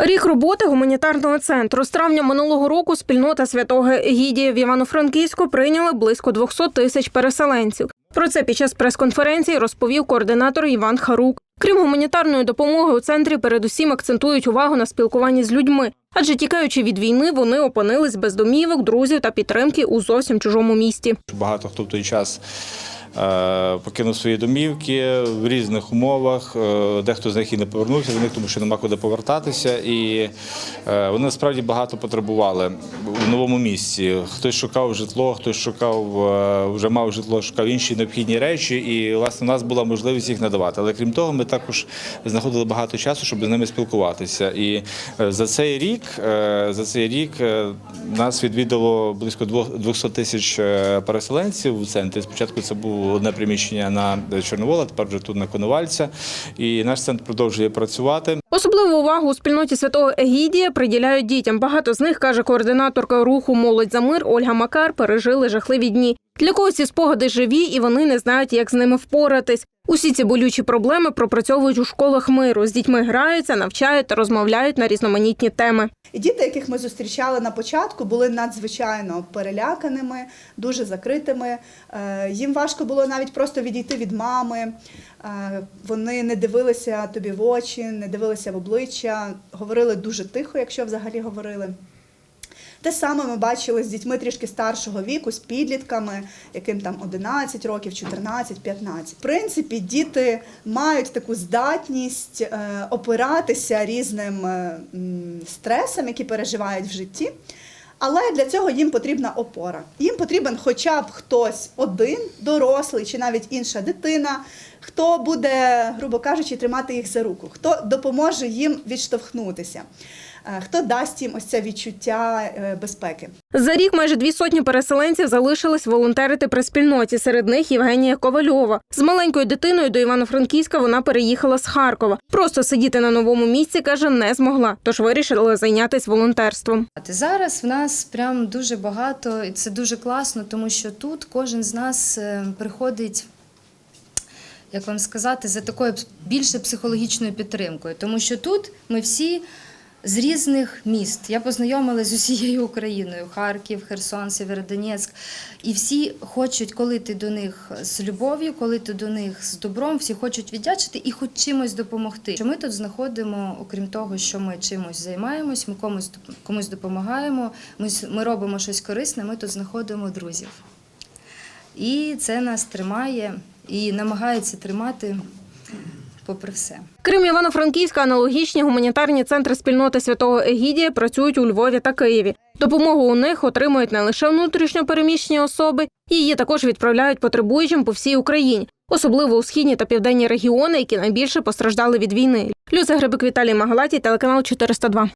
Рік роботи гуманітарного центру з травня минулого року спільнота святого Егідія в Івано-Франківську прийняла близько 200 тисяч переселенців. Про це під час прес-конференції розповів координатор Іван Харук. Крім гуманітарної допомоги, у центрі передусім акцентують увагу на спілкуванні з людьми, адже тікаючи від війни, вони опинились без домівок, друзів та підтримки у зовсім чужому місті. Багато хто в той час покинув свої домівки в різних умовах. Е, Дехто з них і не повернувся до них, тому що нема куди повертатися. І е, вони насправді багато потребували в новому місці. Хтось шукав житло, хтось шукав, е, вже мав житло, шукав інші необхідні речі. І власне у нас була можливість їх надавати. Але крім того, ми також знаходили багато часу, щоб з ними спілкуватися. І е, за цей рік, е, за цей рік е, нас відвідало близько двох- 200 тисяч е, переселенців у центрі. Спочатку це одне приміщення на Чорновола, тепер вже тут на Коновальця. І наш центр продовжує працювати. Особливу увагу у спільноті святого Егідія приділяють дітям. Багато з них каже координаторка руху Молодь за мир Ольга Макар. Пережили жахливі дні. Для когось ці спогади живі, і вони не знають, як з ними впоратись. Усі ці болючі проблеми пропрацьовують у школах миру. З дітьми граються, навчають та розмовляють на різноманітні теми. Діти, яких ми зустрічали на початку, були надзвичайно переляканими, дуже закритими. Е, Їм важко було навіть просто відійти від мами. Е, Вони не дивилися тобі в очі, не дивилися в обличчя, говорили дуже тихо, якщо взагалі говорили. Те саме ми бачили з дітьми трішки старшого віку, з підлітками, яким там 11 років, 14, 15. В принципі, діти мають таку здатність е, опиратися різним е, стресам, які переживають в житті. Але для цього їм потрібна опора. Їм потрібен хоча б хтось один, дорослий чи навіть інша дитина, хто буде, грубо кажучи, тримати їх за руку, хто допоможе їм відштовхнутися, хто дасть їм ось це відчуття е, безпеки. За рік майже дві сотні переселенців залишились волонтерити при спільноті. Серед них Євгенія Ковальова. З маленькою дитиною до Івано-Франківська вона переїхала з Харкова. Просто сидіти на новому місці каже не змогла, тож вирішила зайнятися волонтерством. Зараз в нас прям дуже багато, і це дуже класно, тому що тут кожен з нас е, приходить. Як вам сказати, за такою більше психологічною підтримкою, тому що тут ми всі з різних міст. Я познайомилася з усією Україною: Харків, Херсон, Сєвєродонецьк. І всі хочуть, коли ти до них з любов'ю, коли ти до них з добром, всі хочуть віддячити і хоч чимось допомогти. Що ми тут знаходимо, окрім того, що ми чимось займаємось, ми комусь комусь допомагаємо, ми, ми робимо щось корисне, ми тут знаходимо друзів. І це нас тримає і намагається тримати попри все. Крім Івано-Франківська, аналогічні гуманітарні центри спільноти святого Егідія працюють у Львові та Києві. Допомогу у них отримують не лише внутрішньопереміщені особи, її також відправляють потребуючим по всій Україні, особливо у східні та південні регіони, які найбільше постраждали від війни. Люся Грибик Віталій Магалатій, телеканал 402.